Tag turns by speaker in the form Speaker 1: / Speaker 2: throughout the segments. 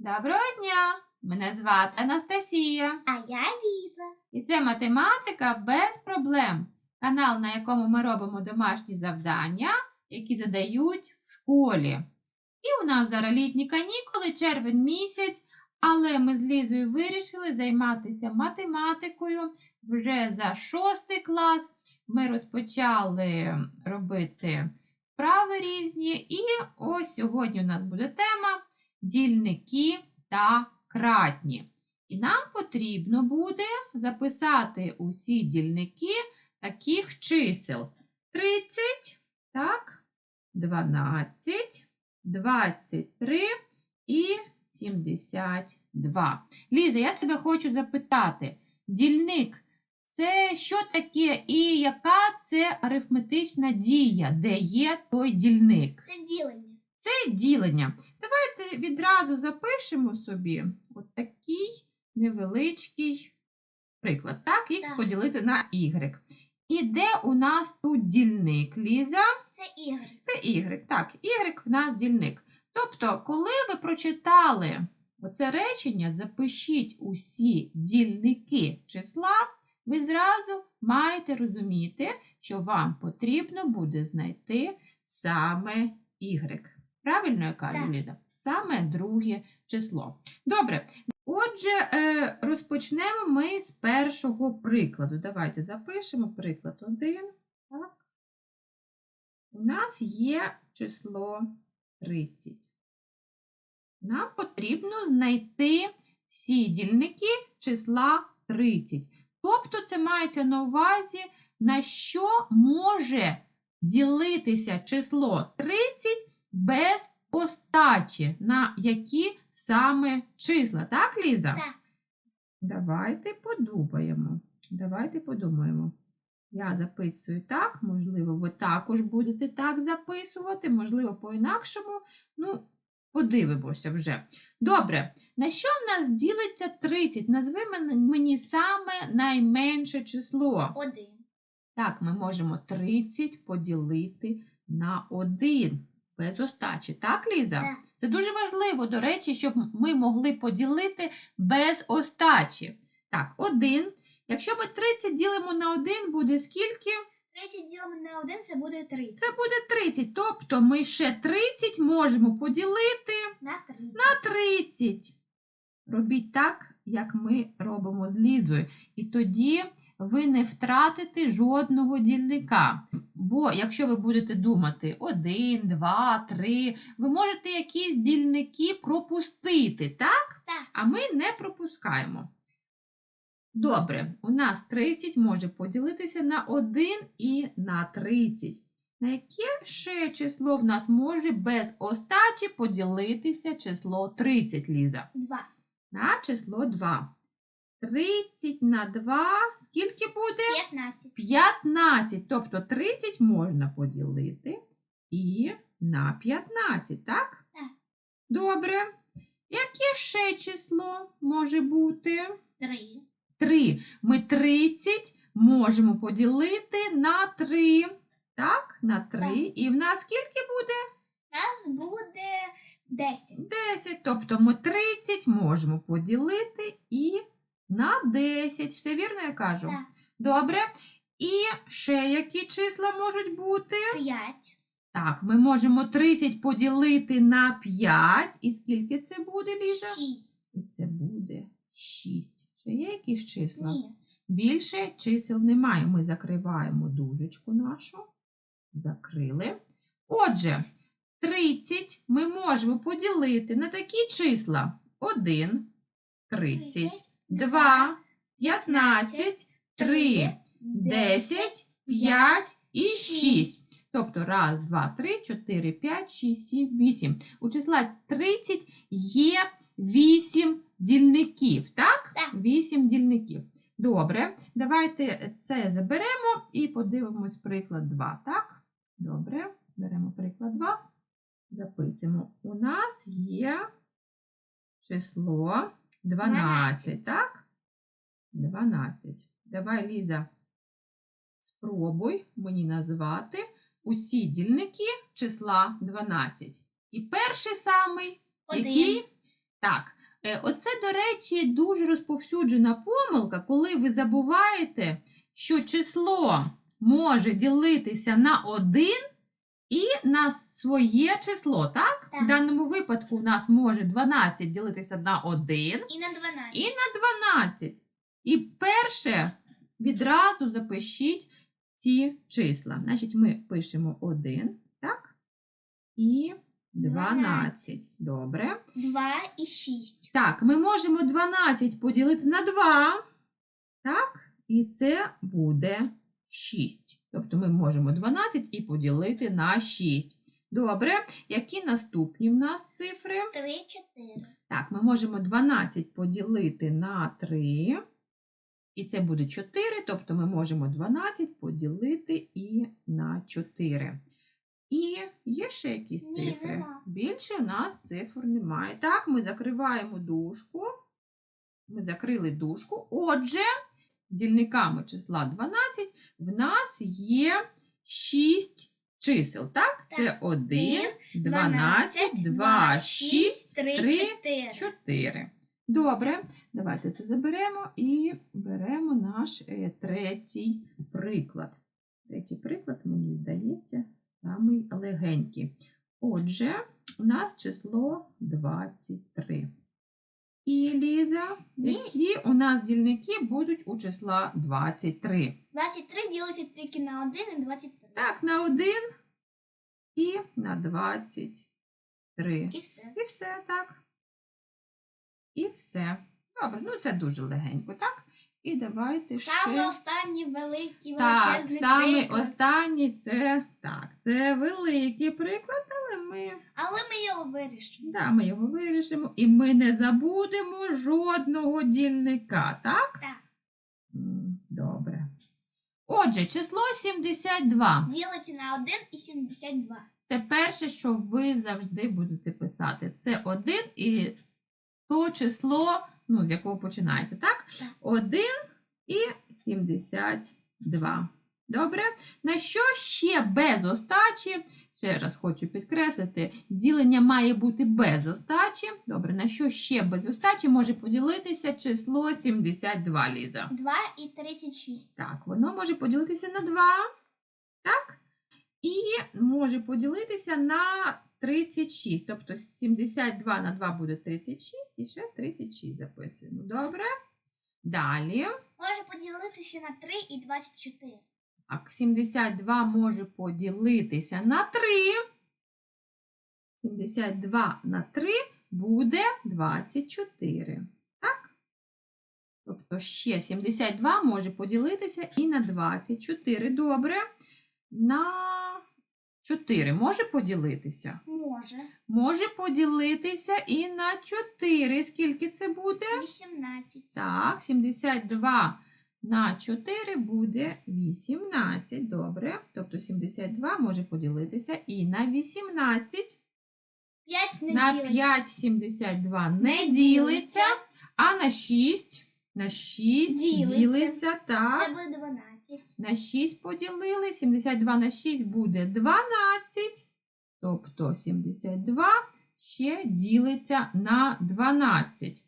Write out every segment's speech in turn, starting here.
Speaker 1: Доброго дня! Мене звати Анастасія.
Speaker 2: А я Ліза.
Speaker 1: І це математика без проблем. Канал, на якому ми робимо домашні завдання, які задають в школі. І у нас зараз літні канікули, червень місяць, але ми з Лізою вирішили займатися математикою вже за шостий клас. Ми розпочали робити вправи різні. І ось сьогодні у нас буде тема дільники та кратні. І нам потрібно буде записати усі дільники таких чисел. 30, так, 12, 23 і 72. Ліза, я тебе хочу запитати, дільник це що таке і яка це арифметична дія, де є той дільник?
Speaker 2: Це ділення.
Speaker 1: Це ділення. Давайте відразу запишемо собі от такий невеличкий приклад. Так, х
Speaker 2: Так.
Speaker 1: поділити на y. І де у нас тут дільник, Ліза?
Speaker 2: Це ігри.
Speaker 1: Це y. Так, y в нас дільник. Тобто, коли ви прочитали оце речення, запишіть усі дільники числа, ви зразу маєте розуміти, що вам потрібно буде знайти саме y. Правильно я кажу,
Speaker 2: Так.
Speaker 1: Ліза? Саме друге число. Добре. Отже, е, розпочнемо ми з першого прикладу. Давайте запишемо приклад 1. Так. У нас є число 30. Нам потрібно знайти всі дільники числа 30. Тобто це мається на увазі, на що може ділитися число 30 без остачі, на які саме числа. Так, Ліза?
Speaker 2: Так.
Speaker 1: Давайте подумаємо. Давайте подумаємо. Я записую так, можливо, ви також будете так записувати, можливо, по-інакшому. Ну, подивимося вже. Добре, на що в нас ділиться 30? Назви мені саме найменше число.
Speaker 2: Один.
Speaker 1: Так, ми можемо 30 поділити на 1 без остачі. Так, Ліза?
Speaker 2: Так.
Speaker 1: Це дуже важливо, до речі, щоб ми могли поділити без остачі. Так, 1. Якщо ми 30 ділимо на 1, буде скільки?
Speaker 2: 30 ділимо на один, це буде 30.
Speaker 1: Це буде 30. Тобто ми ще 30 можемо поділити
Speaker 2: На 30.
Speaker 1: на 30. Робіть так, як ми робимо з Лізою. І тоді ви не втратите жодного дільника. Бо якщо ви будете думати 1, 2, 3, ви можете якісь дільники пропустити, так?
Speaker 2: Так.
Speaker 1: А ми не пропускаємо. Добре, у нас 30 може поділитися на 1 і на 30. На яке ще число в нас може без остачі поділитися число 30, Ліза?
Speaker 2: 2.
Speaker 1: На число 2. 30 на 2, скільки буде?
Speaker 2: 15.
Speaker 1: 15. Тобто 30 можна поділити і на 15, так?
Speaker 2: Так.
Speaker 1: Добре. Яке ще число може бути?
Speaker 2: 3.
Speaker 1: 3. Ми 30 можемо поділити на 3. Так, на 3.
Speaker 2: Так.
Speaker 1: І в нас скільки буде?
Speaker 2: Нас буде 10.
Speaker 1: 10. Тобто ми 30 можемо поділити і на 10. Все вірно я кажу?
Speaker 2: Так.
Speaker 1: Добре. І ще які числа можуть бути?
Speaker 2: 5.
Speaker 1: Так, ми можемо 30 поділити на 5. І скільки це буде, Ліза?
Speaker 2: 6.
Speaker 1: І це буде 6. Ще є якісь числа?
Speaker 2: Ні.
Speaker 1: Більше чисел немає. Ми закриваємо дужечку нашу. Закрили. Отже, 30 ми можемо поділити на такі числа: 1, 30, 2, 15, 3, 10, 5 і 6. Тобто 1, 2, 3, 4, 5, 6, 7, 8. У числа 30 є 8 дільників, так?
Speaker 2: Так.
Speaker 1: 8 дільників. Добре, давайте це заберемо і подивимось приклад 2, так? Добре, беремо приклад 2. Записуємо. У нас є число 12,
Speaker 2: 12.
Speaker 1: так? 12. Давай, Ліза, спробуй мені назвати усі дільники числа 12. І перший самий,
Speaker 2: Один.
Speaker 1: який Так, е, оце, до речі, дуже розповсюджена помилка, коли ви забуваєте, що число може ділитися на 1 і на своє число, так?
Speaker 2: Так.
Speaker 1: В даному випадку у нас може 12 ділитися на 1
Speaker 2: І на 12.
Speaker 1: і на 12. І перше відразу запишіть ці числа. Значить, ми пишемо 1, так? І 12. Добре.
Speaker 2: 2 і 6.
Speaker 1: Так, ми можемо 12 поділити на 2. Так? І це буде 6. Тобто ми можемо 12 і поділити на 6. Добре. Які наступні в нас цифри?
Speaker 2: 3, 4.
Speaker 1: Так, ми можемо 12 поділити на 3. І це буде 4, тобто ми можемо 12 поділити і на 4. І є ще якісь
Speaker 2: Ні,
Speaker 1: цифри?
Speaker 2: нема.
Speaker 1: Більше у нас цифр немає. Так, ми закриваємо дужку. Ми закрили дужку. Отже, дільниками числа 12 в нас є 6 чисел. Так? Це 1, 12, 2, 6,
Speaker 2: 3, 4.
Speaker 1: 4. Добре, давайте це заберемо і беремо наш е, третій приклад. Третій приклад, мені здається, самий легенький. Отже, у нас число 23. І Ліза, які у нас дільники будуть у числа 23?
Speaker 2: 23 ділиться тільки на 1 і 23.
Speaker 1: Так, на 1 і на 23.
Speaker 2: І все.
Speaker 1: І все, так. І все. Добре, ну це дуже легенько, так? І давайте
Speaker 2: Саме
Speaker 1: ще.
Speaker 2: останній великий
Speaker 1: Так, саме
Speaker 2: приклад.
Speaker 1: останній це так, це великий приклад, але ми,
Speaker 2: Але ми його вирішимо.
Speaker 1: да, ми його вирішимо. І ми не забудемо жодного дільника, так?
Speaker 2: Так.
Speaker 1: М, Добре. Отже, число 72.
Speaker 2: Ділиться на 1 і 72.
Speaker 1: Це перше, що ви завжди будете писати. Це 1 і то число, ну, з якого починається, так?
Speaker 2: Так.
Speaker 1: 1 і 72. Добре? На що ще без остачі? Ще раз хочу підкреслити, ділення має бути без остачі. Добре, на що ще без остачі може поділитися число 72, Ліза?
Speaker 2: 2 і 36.
Speaker 1: Так, воно може поділитися на 2. Так? І може поділитися на 36. Тобто 72 на 2 буде 36 і ще 36 записуємо. Добре? Далі.
Speaker 2: Може поділитися на 3 і 24.
Speaker 1: Так, 72 може поділитися на 3. 72 на 3 буде 24. Так? Тобто ще 72 може поділитися і на 24. Добре. На 4 може поділитися?
Speaker 2: Може.
Speaker 1: Може поділитися і на 4. Скільки це буде?
Speaker 2: 18.
Speaker 1: Так, 72 на 4 буде 18. Добре. Тобто 72 може поділитися і на 18.
Speaker 2: 5 не
Speaker 1: на
Speaker 2: ділиться.
Speaker 1: 5 72 не,
Speaker 2: Не
Speaker 1: ділиться.
Speaker 2: ділиться.
Speaker 1: А на 6 на 6
Speaker 2: Ділиться.
Speaker 1: ділиться. так.
Speaker 2: Це буде 12.
Speaker 1: На 6 поділили. 72 на 6 буде 12. Тобто 72 ще ділиться на 12.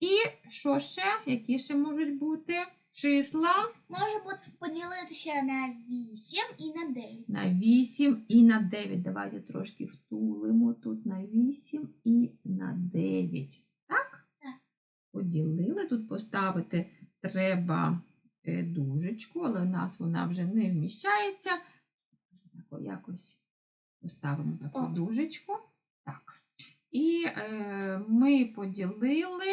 Speaker 1: І що ще? Які ще можуть бути числа?
Speaker 2: Може поділитися на 8 і на 9.
Speaker 1: На 8 і на 9. Давайте трошки втулимо тут на 8 і на 9. Так?
Speaker 2: Так.
Speaker 1: Поділили. Тут поставити треба е, дужечку, але у нас вона вже не вміщається. Тако Якось поставимо таку
Speaker 2: О.
Speaker 1: дужечку. Так. І е, ми поділили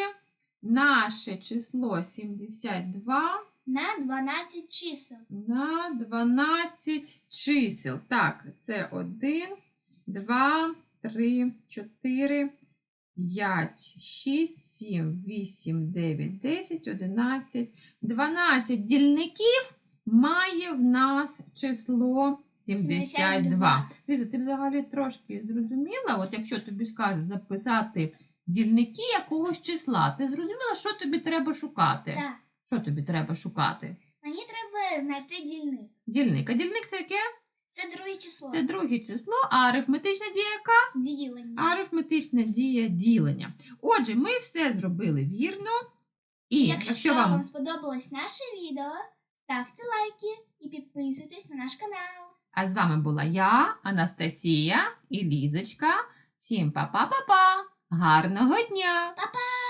Speaker 1: наше число 72
Speaker 2: На 12 чисел.
Speaker 1: на 12 чисел. Так, це 1, 2, 3, 4, 5, 6, 7, 8, 9, 10, 11, 12 дільників має в нас число 72.
Speaker 2: 72.
Speaker 1: Ліза, ти взагалі трошки зрозуміла, от якщо тобі скажуть записати дільники якогось числа, ти зрозуміла, що тобі треба шукати?
Speaker 2: Так.
Speaker 1: Що тобі треба шукати?
Speaker 2: Мені треба знайти дільник.
Speaker 1: Дільник. А дільник це яке?
Speaker 2: Це друге число.
Speaker 1: Це друге число, а арифметична дія яка?
Speaker 2: Ділення.
Speaker 1: Арифметична дія ділення. Отже, ми все зробили вірно. І
Speaker 2: Якщо,
Speaker 1: якщо
Speaker 2: вам...
Speaker 1: вам
Speaker 2: сподобалось наше відео, ставте лайки і підписуйтесь на наш канал.
Speaker 1: А з вами була я, Анастасія і Лізочка. Всім па-па-па-па! Гарного дня!
Speaker 2: Па-па!